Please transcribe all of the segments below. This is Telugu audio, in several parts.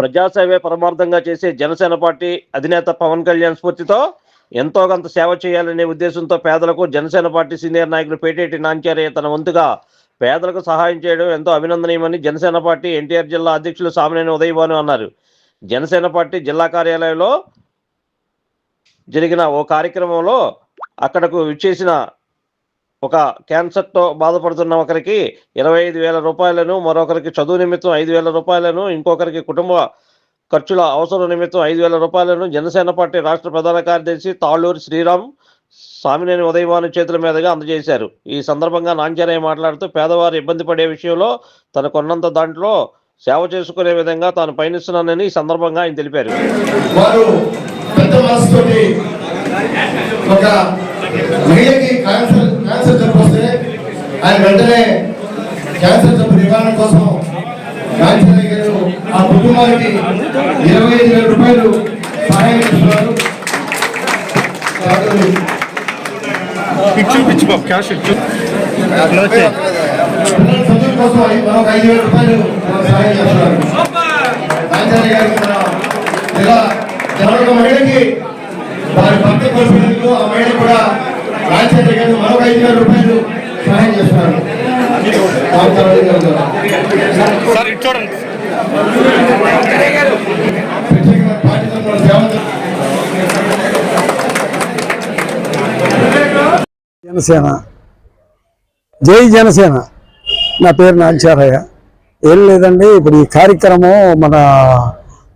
ప్రజాసేవే పరమార్థంగా చేసే జనసేన పార్టీ అధినేత పవన్ కళ్యాణ్ స్ఫూర్తితో ఎంతో కొంత సేవ చేయాలనే ఉద్దేశంతో పేదలకు జనసేన పార్టీ సీనియర్ నాయకులు పేటేటి నాంచారయ్య తన వంతుగా పేదలకు సహాయం చేయడం ఎంతో అభినందనీయమని జనసేన పార్టీ ఎన్టీఆర్ జిల్లా అధ్యక్షులు సామినేని ఉదయభాను అన్నారు. జనసేన పార్టీ జిల్లా కార్యాలయంలో జరిగిన ఓ కార్యక్రమంలో అక్కడకు విచ్చేసిన ఒక క్యాన్సర్తో బాధపడుతున్న ఒకరికి ఇరవై ఐదు వేల రూపాయలను మరొకరికి చదువు నిమిత్తం ఐదు వేల రూపాయలను ఇంకొకరికి కుటుంబ ఖర్చుల అవసరం నిమిత్తం ఐదు వేల రూపాయలను జనసేన పార్టీ రాష్ట్ర ప్రధాన కార్యదర్శి తాళ్ళూరి శ్రీరామ్ స్వామినేని ఉదయభాను చేతుల మీదుగా అందజేశారు. ఈ సందర్భంగా నాంచారయ్య మాట్లాడుతూ పేదవారు ఇబ్బంది పడే విషయంలో తనకున్నంత దాంట్లో సేవ చేసుకునే విధంగా తాను పయనిస్తున్నానని ఈ సందర్భంగా ఆయన తెలిపారు. వారు పెద్ద ఒక మహిళకి క్యాన్సర్ క్యాన్సర్ జబ్బు వస్తే ఆయన వెంటనే క్యాన్సర్ జబ్బు నివారణ కోసం గాంధీ గారు ఆ కుటుంబానికి ఇరవై ఐదు వేల రూపాయలు సహాయం చేస్తున్నారు. చదువు కోసం మరొక ఐదు వేల రూపాయలు సహాయం చేస్తున్నారు. రాజాని గారికి మన ఇలా మరొక మహిళకి వారి భర్త కోల్పోయినందుకు ఆ మహిళ కూడా రాజశేఖర్ గారు మరొక ఐదు వేల రూపాయలు సహాయం చేస్తున్నారు ప్రత్యేకంగా పార్టీ తరఫున జనసేన. జై జనసేన. నా పేరు నాంచారయ్య ఏం లేదండి ఇప్పుడు ఈ కార్యక్రమం మన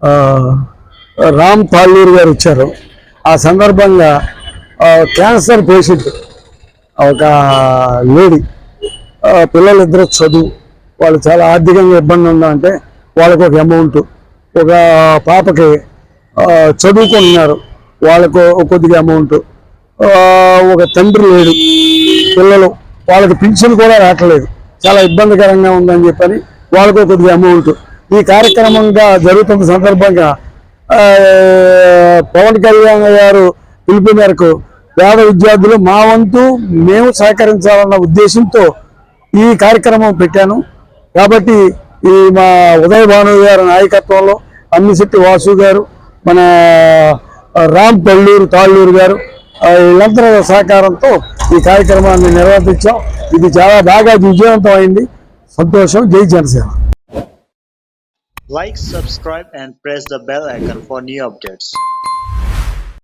ఆ, రామ్ తాళ్ళూరు గారు వచ్చారు ఆ సందర్భంగా క్యాన్సర్ పేషెంట్ ఒక లేడీ పిల్లలిద్దరు చదువు. వాళ్ళు చాలా ఆర్థికంగా ఇబ్బంది ఉందంటే వాళ్ళకు ఒక అమౌంట్ ఒక పాపకి చదువుకుంటున్నారు. వాళ్ళకు కొద్దిగా అమౌంట్ ఒక తండ్రి లేడు. పిల్లలు వాళ్ళకి పింఛన్ కూడా రావట్లేదు. చాలా ఇబ్బందికరంగా ఉందని చెప్పని వాళ్ళకు కొద్దిగా అమౌంట్ ఈ కార్యక్రమంగా జరుగుతున్న సందర్భంగా పవన్ కళ్యాణ్ గారు పిలుపు మేరకు పేద విద్యార్థులు మా వంతు మేము సహకరించాలన్న ఉద్దేశంతో ఈ కార్యక్రమం పెట్టాను. కాబట్టి ఈ మా ఉదయ భాను గారి నాయకత్వంలో అమ్మిశెట్టి వాసు గారు మన రామ్ పల్లూరు తాళ్ళూరు గారు వీళ్ళందరూ సహకారంతో ఈ కార్యక్రమాన్ని నిర్వర్తించాం. ఇది చాలా బాగా విజయవంతం అయింది సంతోషం. జై Janasena. Like subscribe and press the bell icon for new updates